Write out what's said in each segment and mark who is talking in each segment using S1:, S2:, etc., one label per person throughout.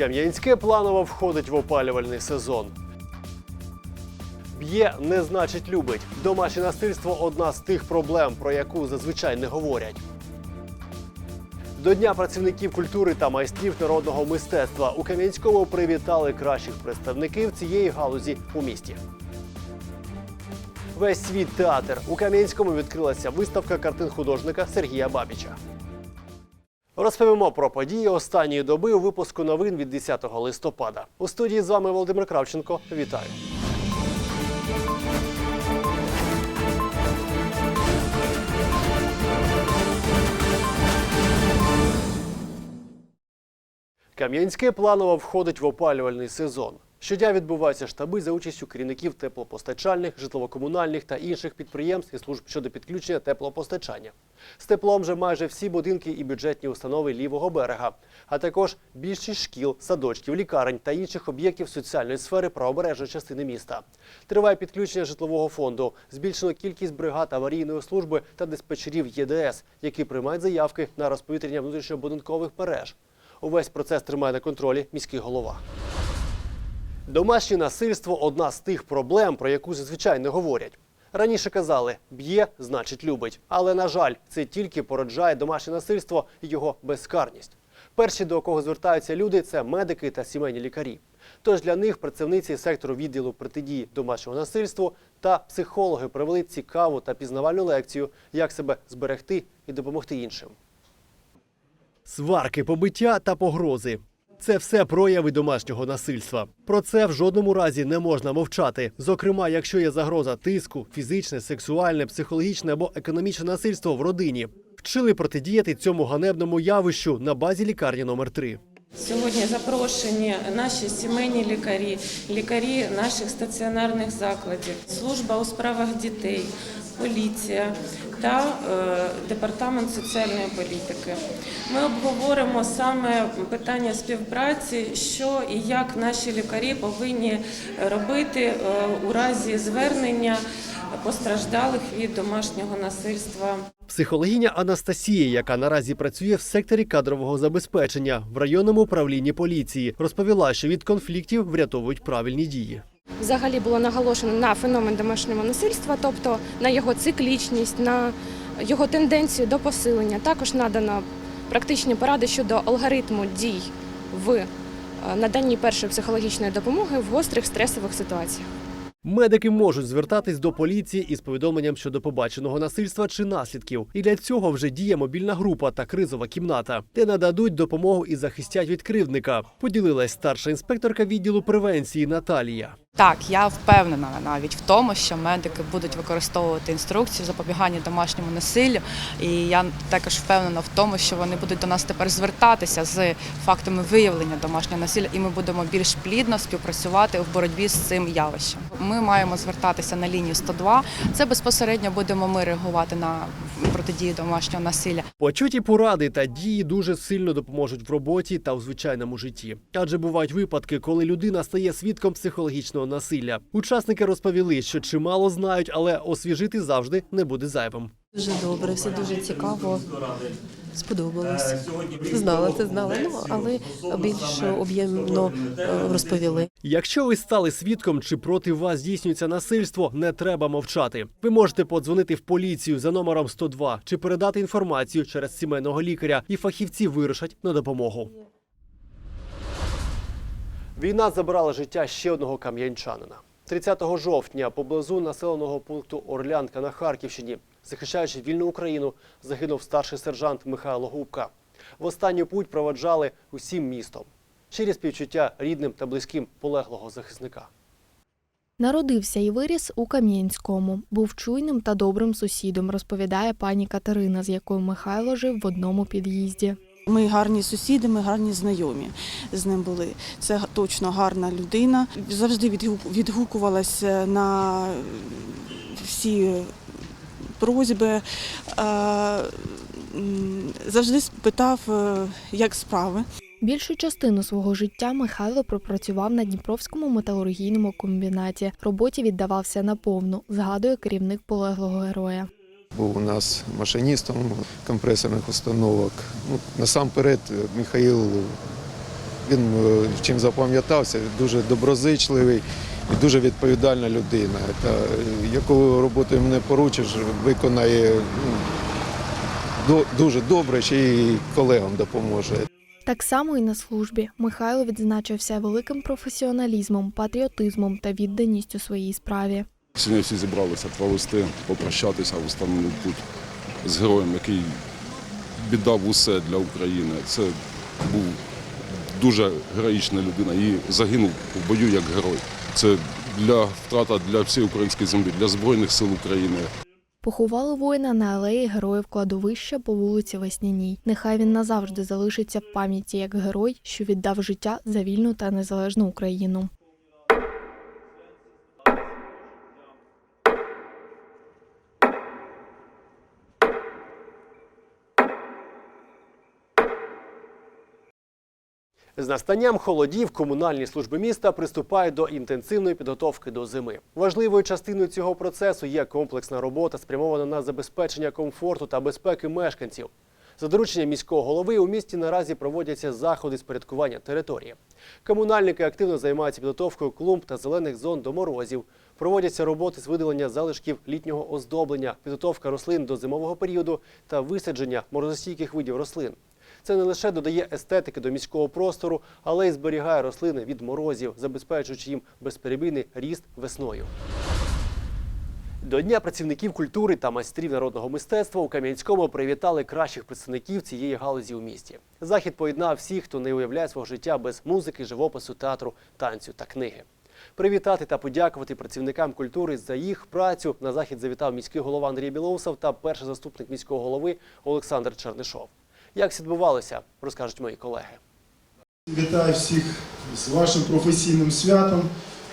S1: Кам'янське планово входить в опалювальний сезон. Б'є не значить любить. Домашнє насильство одна з тих проблем, про яку зазвичай не говорять. До Дня працівників культури та майстрів народного мистецтва у Кам'янському привітали кращих представників цієї галузі у місті. Весь світ театр у Кам'янському відкрилася виставка картин художника Сергія Бабіча. Розповімо про події останньої доби у випуску новин від 10 листопада. У студії з вами Володимир Кравченко. Вітаю. Кам'янське планово входить в опалювальний сезон. Щодня відбуваються штаби за участю керівників теплопостачальних, житлово-комунальних та інших підприємств і служб щодо підключення теплопостачання. З теплом вже майже всі будинки і бюджетні установи лівого берега, а також більшість шкіл, садочків, лікарень та інших об'єктів соціальної сфери правобережної частини міста. Триває підключення житлового фонду, збільшено кількість бригад аварійної служби та диспетчерів ЄДС, які приймають заявки на розповітрення внутрішньобудинкових мереж. Увесь процес тримає на контролі міський голова. Домашнє насильство одна з тих проблем, про яку зазвичай не говорять. Раніше казали, б'є, значить любить. Але, на жаль, це тільки породжає домашнє насильство і його безкарність. Перші, до кого звертаються люди, це медики та сімейні лікарі. Тож для них працівниці сектору відділу протидії домашнього насильству та психологи провели цікаву та пізнавальну лекцію, як себе зберегти і допомогти іншим. Сварки, побиття та погрози. Це все прояви домашнього насильства. Про це в жодному разі не можна мовчати. Зокрема, якщо є загроза тиску, фізичне, сексуальне, психологічне або економічне насильство в родині. Вчили протидіяти цьому ганебному явищу на базі лікарні номер 3
S2: Сьогодні запрошені наші сімейні лікарі, лікарі наших стаціонарних закладів, служба у справах дітей, поліція та е, департамент соціальної політики. Ми обговоримо саме питання співпраці, що і як наші лікарі повинні робити е, у разі звернення постраждалих від домашнього насильства.
S1: Психологиня Анастасія, яка наразі працює в секторі кадрового забезпечення в районному управлінні поліції, розповіла, що від конфліктів врятовують правильні дії.
S3: Взагалі було наголошено на феномен домашнього насильства, тобто на його циклічність, на його тенденцію до посилення. Також надано практичні поради щодо алгоритму дій в е, наданні першої психологічної допомоги в гострих стресових ситуаціях.
S1: Медики можуть звертатись до поліції із повідомленням щодо побаченого насильства чи наслідків. І для цього вже діє мобільна група та кризова кімната, де нададуть допомогу і захистять від кривдника. Поділилась старша інспекторка відділу превенції Наталія.
S4: Так, я впевнена навіть в тому, що медики будуть використовувати інструкції запобігання домашньому насиллю. І я також впевнена в тому, що вони будуть до нас тепер звертатися з фактами виявлення домашнього насилля, і ми будемо більш плідно співпрацювати в боротьбі з цим явищем. Ми маємо звертатися на лінію 102. Це безпосередньо будемо ми реагувати на протидію домашнього насилля.
S1: Почуті поради та дії дуже сильно допоможуть в роботі та у звичайному житті. Адже бувають випадки, коли людина стає свідком психологічного насилля. Учасники розповіли, що чимало знають, але освіжити завжди не буде зайвим.
S5: Дуже добре, все дуже цікаво. Сподобалось. Знала, це знала, ну але більш об'ємно е, розповіли.
S1: Якщо ви стали свідком чи проти вас здійснюється насильство, не треба мовчати. Ви можете подзвонити в поліцію за номером 102 чи передати інформацію через сімейного лікаря, і фахівці вирушать на допомогу. Війна забрала життя ще одного кам'янчанина. 30 жовтня поблизу населеного пункту Орлянка на Харківщині, захищаючи вільну Україну, загинув старший сержант Михайло Губка. В останню путь проводжали усім містом. Щирі співчуття рідним та близьким полеглого захисника.
S6: Народився і виріс у Кам'янському. Був чуйним та добрим сусідом, розповідає пані Катерина, з якою Михайло жив в одному під'їзді.
S7: Ми гарні сусіди, ми гарні знайомі з ним були. Це точно гарна людина. Завжди відгукувалася на всі просьби. е, Завжди спитав, е, як справи.
S6: Більшу частину свого життя Михайло пропрацював на Дніпровському металургійному комбінаті. Роботі віддавався наповну, згадує керівник полеглого героя.
S8: Був у нас машиністом компресорних установок. Ну, насамперед, Михаїл Він е, чим запам'ятався, дуже доброзичливий і дуже відповідальна людина. Та, е, яку роботу йому не поручиш, виконає ну, дуже добре, ще й колегам допоможе.
S6: Так само і на службі Михайло відзначився великим професіоналізмом, патріотизмом та відданістю своїй справі.
S9: Сьогодні всі зібралися провести, попрощатися в останній путь з героєм, який віддав усе для України. Це був дуже героїчна людина і загинув в бою як герой. Це для втрата для всієї української землі, для Збройних сил України.
S6: Поховали воїна на алеї героїв кладовища по вулиці Весняній. Нехай він назавжди залишиться в пам'яті як герой, що віддав життя за вільну та незалежну Україну.
S1: З настанням холодів комунальні служби міста приступають до інтенсивної підготовки до зими. Важливою частиною цього процесу є комплексна робота, спрямована на забезпечення комфорту та безпеки мешканців. За дорученням міського голови у місті наразі проводяться заходи з порядкування території. Комунальники активно займаються підготовкою клумб та зелених зон до морозів. Проводяться роботи з видалення залишків літнього оздоблення, підготовка рослин до зимового періоду та висадження морозостійких видів рослин. Це не лише додає естетики до міського простору, але й зберігає рослини від морозів, забезпечуючи їм безперебійний ріст весною. До Дня працівників культури та майстрів народного мистецтва у Кам'янському привітали кращих представників цієї галузі у місті. Захід поєднав всіх, хто не уявляє свого життя без музики, живопису, театру, танцю та книги. Привітати та подякувати працівникам культури за їх працю на захід завітав міський голова Андрій Білоусов та перший заступник міського голови Олександр Чернишов. Як це відбувалося, розкажуть мої колеги.
S10: Вітаю всіх з вашим професійним святом.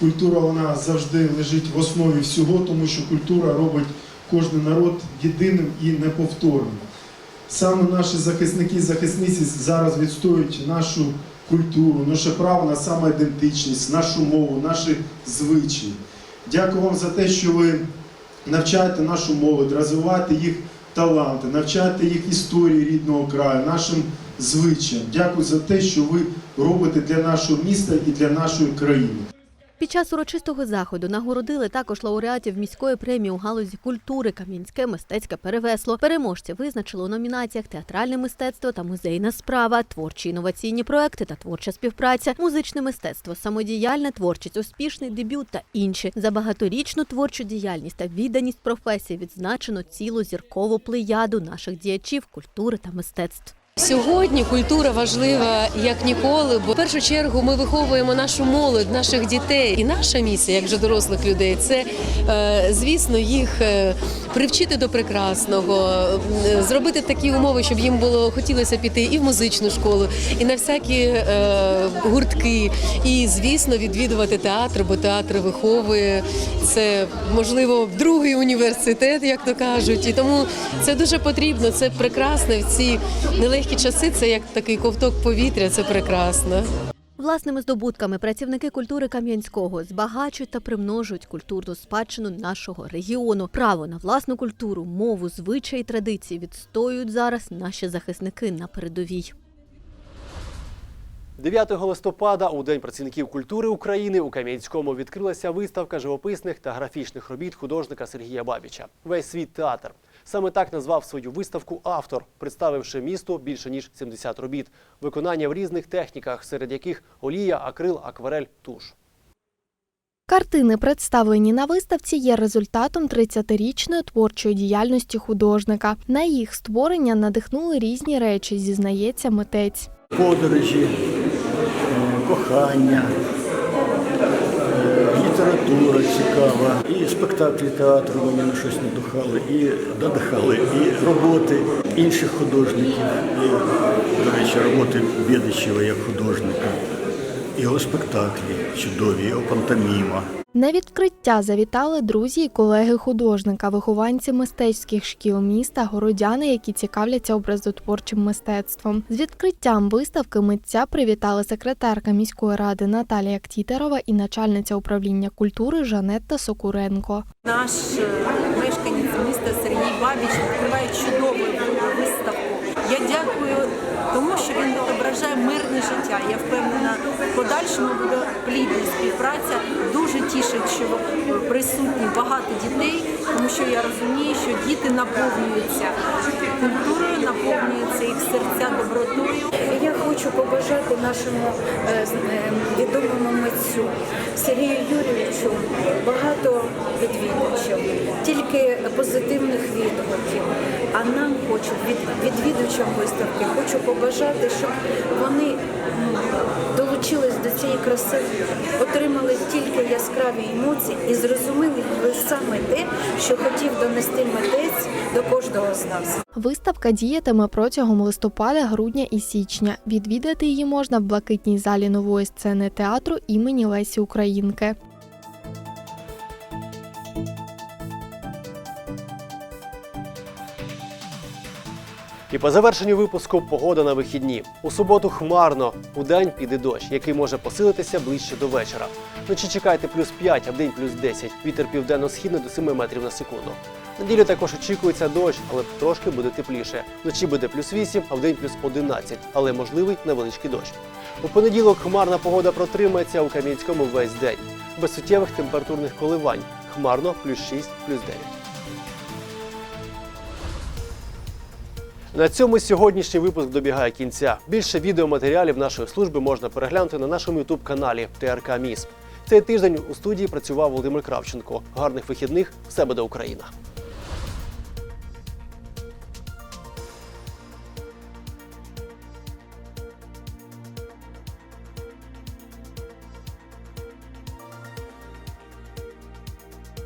S10: Культура вона завжди лежить в основі всього, тому що культура робить кожен народ єдиним і неповторним. Саме наші захисники і захисниці зараз відстоюють нашу культуру, наше право на самоідентичність, нашу мову, наші звичаї. Дякую вам за те, що ви навчаєте нашу молодь, розвиваєте їх таланти, навчайте їх історії рідного краю, нашим звичаям. Дякую за те, що ви робите для нашого міста і для нашої країни.
S11: Під час урочистого заходу нагородили також лауреатів міської премії у галузі культури Кам'янське мистецьке перевесло. Переможців визначили у номінаціях театральне мистецтво та музейна справа, творчі інноваційні проекти та творча співпраця, музичне мистецтво, самодіяльна творчість, успішний дебют та інші. За багаторічну творчу діяльність та відданість професії відзначено цілу зіркову плеяду наших діячів культури та мистецтв.
S5: Сьогодні культура важлива як ніколи, бо в першу чергу ми виховуємо нашу молодь, наших дітей. І наша місія, як вже дорослих людей, це е, звісно їх е, привчити до прекрасного, е, зробити такі умови, щоб їм було хотілося піти і в музичну школу, і на всякі гуртки, і звісно відвідувати театр, бо театр виховує це можливо другий університет, як то кажуть. І тому це дуже потрібно. Це прекрасно в ці нелегкі часи. Це як такий ковток повітря. Це прекрасно.
S11: Власними здобутками працівники культури Кам'янського збагачують та примножують культурну спадщину нашого регіону. Право на власну культуру, мову, звичаї, традиції відстоюють зараз наші захисники на передовій.
S1: 9 листопада, у День працівників культури України, у Кам'янському відкрилася виставка живописних та графічних робіт художника Сергія Бабіча. Весь світ театр. Саме так назвав свою виставку автор, представивши місту більше ніж 70 робіт, виконання в різних техніках, серед яких олія, акрил, акварель, туш.
S6: Картини, представлені на виставці, є результатом 30-річної творчої діяльності художника. На їх створення надихнули різні речі, зізнається митець.
S12: подорожі, е, кохання, література цікава, і спектаклі театру на щось надихали, і надихали, і роботи інших художників, і, до речі, роботи Бєдичева як художника, його спектаклі чудові, його пантоміма.
S6: На відкриття завітали друзі і колеги художника, вихованці мистецьких шкіл міста, городяни, які цікавляться образотворчим мистецтвом. З відкриттям виставки митця привітали секретарка міської ради Наталія Ктітерова і начальниця управління культури Жанетта Сокуренко.
S13: Наш е, мешканець міста Сергій Бабіч відкриває чудову виставку. Я дякую тому, що він мирне життя. Я впевнена, в подальшому буде плідна співпраця. Дуже тішить, що присутні багато дітей, тому що я розумію, що діти наповнюються культурою, наповнюються їх серця добротою.
S14: Я хочу побажати нашому е, е, відомому митцю Сергію Юрійовичу багато відвідувачів, тільки позитивних відгуків. А нам хочу від відвідувачам виставки, хочу побажати, щоб вони долучились до цієї краси, отримали тільки яскраві емоції і зрозуміли саме те, що хотів донести митець до кожного з нас.
S6: Виставка діятиме протягом листопада, грудня і січня. Відвідати її можна в блакитній залі нової сцени театру імені Лесі Українки.
S1: І по завершенню випуску погода на вихідні. У суботу хмарно, у день піде дощ, який може посилитися ближче до вечора. Вночі чекайте плюс 5, а вдень плюс 10. Вітер південно-східний до 7 метрів на секунду. Неділю також очікується дощ, але трошки буде тепліше. Вночі буде плюс 8, а вдень плюс 11, але можливий невеличкий дощ. У понеділок хмарна погода протримається у Кам'янському весь день. Без суттєвих температурних коливань. Хмарно плюс 6, плюс 9. На цьому сьогоднішній випуск добігає кінця. Більше відеоматеріалів нашої служби можна переглянути на нашому ютуб каналі ТРК Міс. Цей тиждень у студії працював Володимир Кравченко. Гарних вихідних! Все буде Україна!